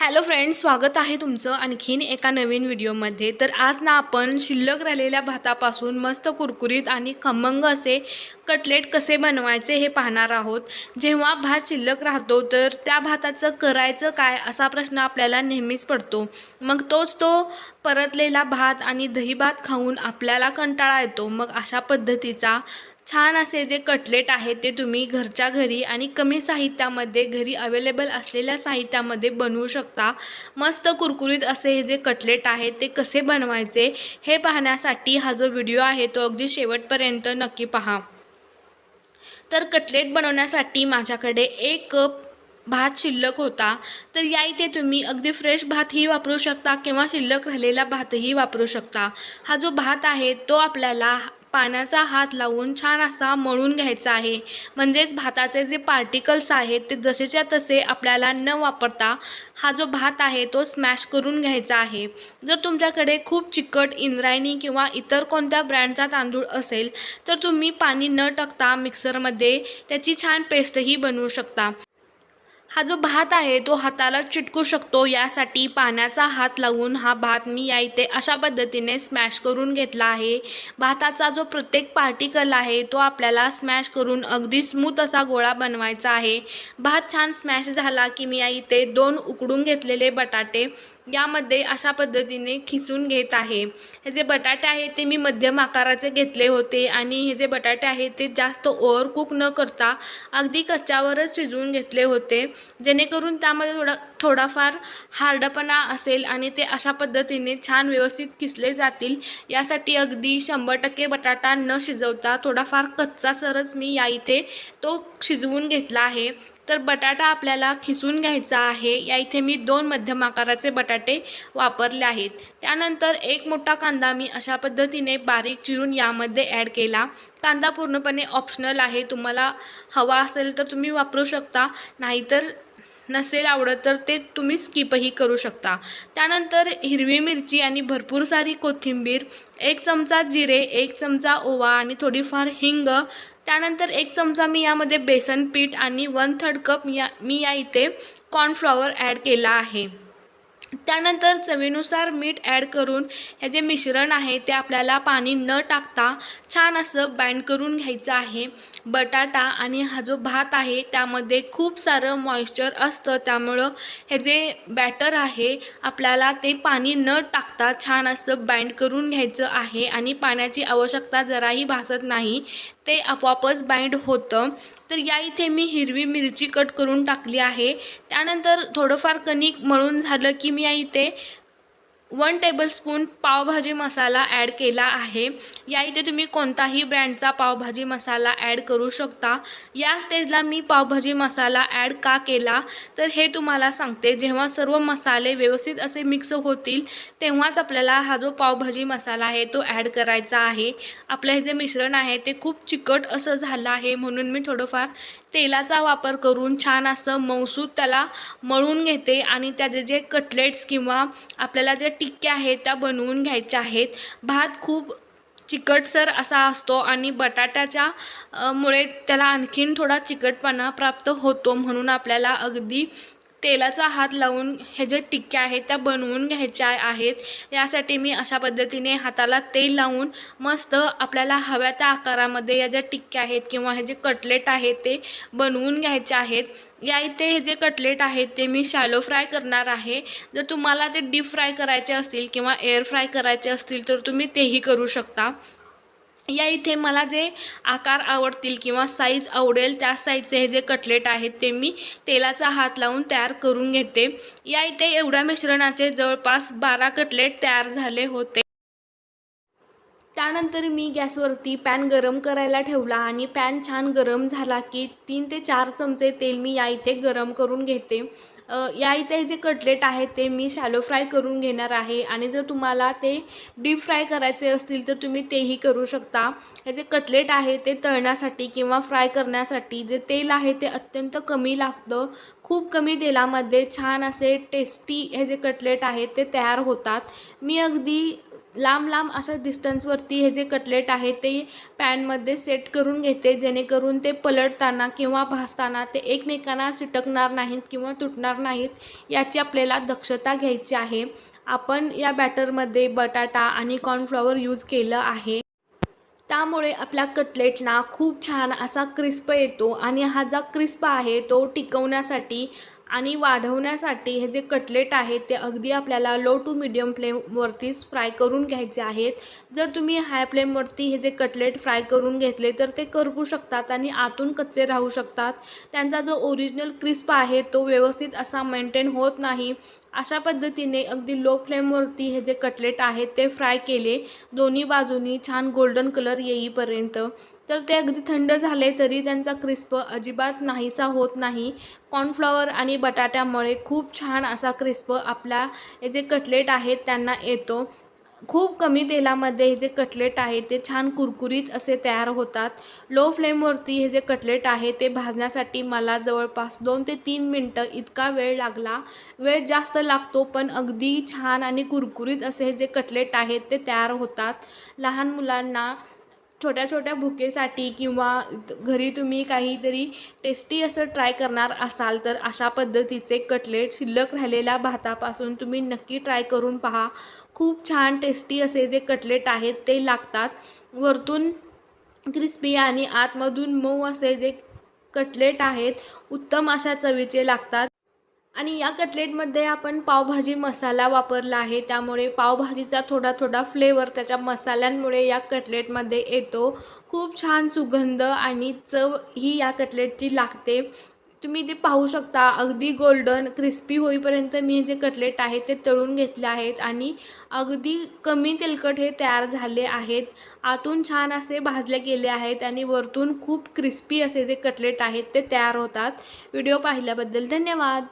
Hello friends स्वागत आहे तुमचं आणखीन एका नवीन व्हिडिओमध्ये. तर आज ना आपण शिल्लक राहिलेल्या भातापासून मस्त कुरकुरीत आणि खमंग असे कटलेट कसे बनवायचे हे पाहणार आहोत. जेव्हा भात शिल्लक राहतो तर त्या भाताचं करायचं काय असा प्रश्न आपल्याला नेहमीच पडतो. मग तोच तो परतलेला भात आणि दही भात खाऊन आपल्याला कंटाळा येतो. मग अशा पद्धतीचा छान असे जे कटलेट आहेत ते तुम्ही घरच्या घरी आणि कमी साहित्यामध्ये घरी अवेलेबल असलेल्या साहित्यामध्ये बनवू शकता. मस्त कुरकुरीत असे हे जे कटलेट आहेत ते कसे बनवायचे हे पाहण्यासाठी हा जो व्हिडिओ आहे तो अगदी शेवटपर्यंत नक्की पहा. तर कटलेट बनवण्यासाठी माझ्याकडे एक कप भात शिल्लक होता. तर या इथे तुम्ही अगदी फ्रेश भातही वापरू शकता किंवा शिल्लक राहिलेला भातही वापरू शकता. हा जो भात आहे तो आपल्याला पाण्याचा हात लावून छान असा मळून घ्यायचा आहे. म्हणजेच भाताचे जे पार्टिकल्स आहेत ते जसेच्या तसे आपल्याला न वापरता हा जो भात आहे तो स्मॅश करून घ्यायचा आहे. जर तुमच्याकडे खूप चिकट इंद्रायणी किंवा इतर कोणत्या ब्रँडचा तांदूळ असेल तर तुम्ही पाणी न टाकता मिक्सरमध्ये त्याची छान पेस्टही बनवू शकता. हा जो भात आहे तो हाताला चिटकू शकतो. यासाठी पाण्याचा हात लावून हा भात मी या इथे अशा पद्धतीने स्मॅश करून घेतला आहे. भाताचा जो प्रत्येक पार्टिकल आहे तो आपल्याला स्मॅश करून अगदी स्मूथ असा गोळा बनवायचा आहे. भात छान स्मॅश झाला की मी या इथे दोन उकडून घेतलेले बटाटे यामध्ये अशा पद्धतीने खिसून घेत आहे. हे जे बटाटे आहेत ते मी मध्यम आकाराचे घेतले होते आणि हे जे बटाटे आहेत ते जास्त ओव्हरकुक न करता अगदी कच्च्यावरच शिजवून घेतले होते. जेणेकरून त्यामध्ये थोडा थोडाफार हार्डपणा असेल आणि ते अशा पद्धतीने छान व्यवस्थित किसले जातील. यासाठी अगदी शंभर टक्के बटाटा न शिजवता थोडाफार कच्चा सरच मी या इथे तो शिजवून घेतला आहे. तर बटाटा आपल्याला खिसून घ्यायचा आहे. या इथे मी दोन मध्यम आकाराचे बटाटे वापरले आहेत. त्यानंतर एक मोठा कांदा मी अशा पद्धतीने बारीक चिरून यामध्ये ॲड केला. कांदा पूर्णपणे ऑप्शनल आहे. तुम्हाला हवा असेल तर तुम्ही वापरू शकता. नाहीतर नसेल आवडत तर ते तुम्ही स्किपही करू शकता. त्यानंतर हिरवी मिरची आणि भरपूर सारी कोथिंबीर एक चमचा जिरे एक चमचा ओवा आणि थोडीफार हिंग. त्यानंतर एक चमचा मी यामध्ये बेसन पीठ आणि वन थर्ड कप या मी या इथे कॉर्नफ्लॉवर ॲड केला आहे. त्यानंतर चवीनुसार मीठ ॲड करून हे जे मिश्रण आहे ते आपल्याला पाणी न टाकता छान असं बाइंड करून घ्यायचं आहे. बटाटा आणि हा जो भात आहे त्यामध्ये खूप सारं मॉइश्चर असतं. त्यामुळं हे जे बॅटर आहे आपल्याला ते पाणी न टाकता छान असं बाइंड करून घ्यायचं आहे. आणि पाण्याची आवश्यकता जराही भासत नाही. ते आपोआपच बाइंड होतं. तर या इथे मी हिरवी मिरची कट करून टाकली आहे. त्यानंतर थोडंफार कणिक मळून झालं की मी या इथे one tablespoon pav bhaji masala add केला आहे. या इथे तुम्ही कोणताही ब्रँडचा पावभाजी मसाला ॲड करू शकता. या स्टेजला मी पावभाजी मसाला ॲड का केला? तर हे तुम्हाला सांगते. जेव्हा सर्व मसाले व्यवस्थित असे मिक्स होतील तेव्हाच आपल्याला हा जो पावभाजी मसाला आहे तो ॲड करायचा आहे. आपलं हे जे मिश्रण आहे ते खूप चिकट असं झालं आहे म्हणून मी थोडंफार तेलाचा वापर करून छान असं मौसूद त्याला मळून घेते आणि त्याचे जे कटलेट्स किंवा आपल्याला जे टिक्क्या आहेत त्या बनवून घ्यायच्या आहेत. भात खूप चिकटसर असा असतो आणि बटाट्याच्या मुळे त्याला आणखीन थोडा चिकटपणा प्राप्त होतो म्हणून आपल्याला अगदी तेलाचा हात लावून हे जे टिक्क्या आहेत त्या बनवून घ्यायच्या आहेत. यासाठी मी अशा पद्धतीने हाताला तेल लावून मस्त आपल्याला हव्या त्या आकारामध्ये या ज्या टिक्क्या आहेत किंवा हे जे कटलेट आहेत ते बनवून घ्यायचे आहेत. या इथे हे जे कटलेट आहेत ते मी शॅलो फ्राय करणार आहे. जर तुम्हाला ते डीप फ्राय करायचे असतील किंवा एअर फ्राय करायचे असतील तर तुम्ही तेही करू शकता. या इथे मला जे आकार आवडतील किंवा साईज आवडेल त्या साईजचे हे जे कटलेट आहेत ते मी तेलाचा हात लावून तयार करून घेते. या इथे एवढ्या मिश्रणाचे जवळपास बारा कटलेट तयार झाले होते. त्यानंतर मी गॅसवरती पॅन गरम करायला ठेवला आणि पॅन छान गरम झाला की तीन ते चार चमचे तेल मी या इथे गरम करून घेते. या इथे जे कटलेट आहेत ते मी शॅलो फ्राय करून घेणार आहे आणि जर तुम्हाला ते डीप फ्राय करायचे असतील तर तुम्ही तेही करू शकता. हे जे कटलेट आहे ते तळण्यासाठी किंवा फ्राय करण्यासाठी जे तेल आहे ते अत्यंत कमी लागतं. खूप कमी तेलामध्ये छान असे टेस्टी हे जे कटलेट आहेत ते तयार होतात. मी अगदी लांब लांब अशा डिस्टन्सवरती हे जे कटलेट आहे ते पॅनमध्ये सेट करून घेते जेणेकरून ते पलटताना किंवा भासताना ते एकमेकांना चिटकणार नाहीत किंवा तुटणार नाहीत याची आपल्याला दक्षता घ्यायची आहे. आपण या बॅटरमध्ये बटाटा आणि कॉर्नफ्लॉवर यूज केलं आहे. त्यामुळे आपल्या कटलेटला खूप छान असा क्रिस्प येतो आणि हा जो क्रिस्प आहे तो टिकवण्यासाठी आणि वाढवण्यासाठी हे जे कटलेट आहेत ते अगदी आपल्याला लो टू मिडियम फ्लेमवरतीच फ्राय करून घ्यायचे आहेत. जर तुम्ही हाय फ्लेमवरती हे जे कटलेट फ्राय करून घेतले तर ते करपू शकतात आणि आतून कच्चे राहू शकतात. त्यांचा जो ओरिजिनल क्रिस्प आहे तो व्यवस्थित असा मेंटेन होत नाही. अशा पद्धतीने अगदी लो फ्लेमवरती हे जे कटलेट आहेत ते फ्राय केले दोन्ही बाजूनी छान गोल्डन कलर येईपर्यंत. तर ते अगदी थंड झाले तरी त्यांचा क्रिस्प अजिबात नाहीसा होत नाही. कॉर्नफ्लॉवर आणि बटाट्यामुळे खूप छान असा क्रिस्प आपला हे जे कटलेट आहेत त्यांना येतो. खूप कमी तेलामध्ये हे जे कटलेट आहे ते छान कुरकुरीत असे तयार होतात. लो फ्लेमवरती हे जे कटलेट आहे ते भाजण्यासाठी मला जवळपास दोन ते तीन मिनटं इतका वेळ लागला. वेळ जास्त लागतो पण अगदी छान आणि कुरकुरीत असे हे जे कटलेट आहेत ते तयार होतात. लहान मुलांना छोट्या छोट्या भुकेसाठी किंवा घरी तुम्ही काहीतरी टेस्टी असं ट्राय करणार असाल तर अशा पद्धतीचे कटलेट शिल्लक राहिलेल्या भातापासून तुम्ही नक्की ट्राय करून पहा. खूप छान टेस्टी असे जे कटलेट आहेत ते लागतात. वरतून क्रिस्पी आणि आतमधून मऊ असे जे कटलेट आहेत उत्तम अशा चवीचे लागतात. आणि या कटलेटमध्ये आपण पावभाजी मसाला वापरला आहे. त्यामुळे पावभाजीचा थोडा थोडा फ्लेवर त्याच्या मसाल्यांमुळे या कटलेटमध्ये येतो. खूप छान सुगंध आणि चव ही या कटलेटची लागते. तुम्ही ते पाहू शकता. अगदी गोल्डन क्रिस्पी होईपर्यंत मी हे जे कटलेट आहे ते तळून घेतले आहेत आणि अगदी कमी तेलकट हे तयार झाले आहेत. आतून छान असे भाजले गेले आहेत आणि वरतून खूप क्रिस्पी असे जे कटलेट आहेत ते तयार होतात. व्हिडिओ पाहिल्याबद्दल धन्यवाद.